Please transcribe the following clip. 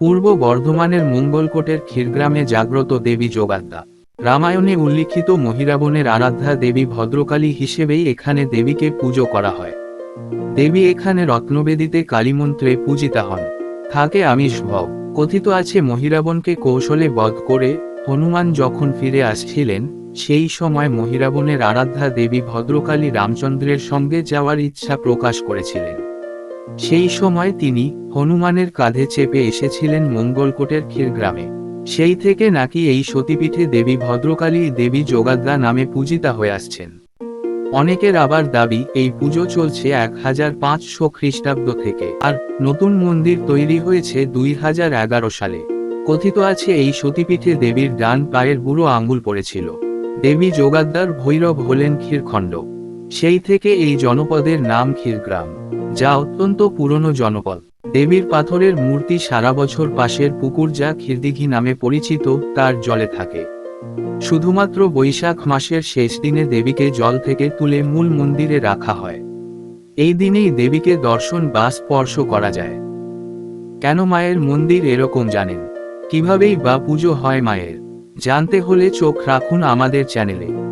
পূর্ব বর্ধমানের মঙ্গলকোটের ক্ষীরগ্রামে জাগ্রত দেবী যোগাদ্দা। রামায়ণে উল্লিখিত মহিরাবনের আরাধ্যা দেবী ভদ্রকালী হিসেবেই এখানে দেবীকে পুজো করা হয়। দেবী এখানে রত্নবেদিতে কালীমন্ত্রে পূজিতা হন। থাকে আমিষ ভব কথিত আছে মহিরাবনকে কৌশলে বধ করে হনুমান যখন ফিরে আসছিলেন, সেই সময় মহিরাবনের আরাধ্যা দেবী ভদ্রকালী রামচন্দ্রের সঙ্গে যাওয়ার ইচ্ছা প্রকাশ করেছিলেন। সেই সময় তিনি হনুমানের কাঁধে চেপে এসেছিলেন মঙ্গলকোটের ক্ষীরগ্রামে সেই থেকে নাকি এই সতীপীঠে দেবী ভদ্রকালী দেবী যোগাদ্দা নামে পূজিতা হয়ে আসছেন। অনেকের আবার দাবি, এই পুজো চলছে এক হাজার পাঁচশো খ্রিস্টাব্দ থেকে, আর নতুন মন্দির তৈরি হয়েছে দুই হাজার এগারো সালে। কথিত আছে, এই সতীপীঠে দেবীর ডান পায়ের বুড়ো আঙ্গুল পড়েছিল। দেবী যোগাদ্দার ভৈরব হলেন ক্ষীরখণ্ড। সেই থেকে এই জনপদের নাম ক্ষীরগ্রাম। যা অত্যন্ত পুরনো জনপদ। দেবীর পাথরের মূর্তি সারা বছর পাশের পুকুর যা ক্ষীরদিঘি নামে পরিচিত, তার জলে থাকে। শুধুমাত্র বৈশাখ মাসের শেষ দিনে দেবীকে জল থেকে তুলে মূল মন্দিরে রাখা হয়। এই দিনেই দেবীকে দর্শন বা স্পর্শ করা যায়। কেন মায়ের মন্দির এরকম জানেন? কিভাবেই বা পুজো হয় মায়ের? জানতে হলে চোখ রাখুন আমাদের চ্যানেলে।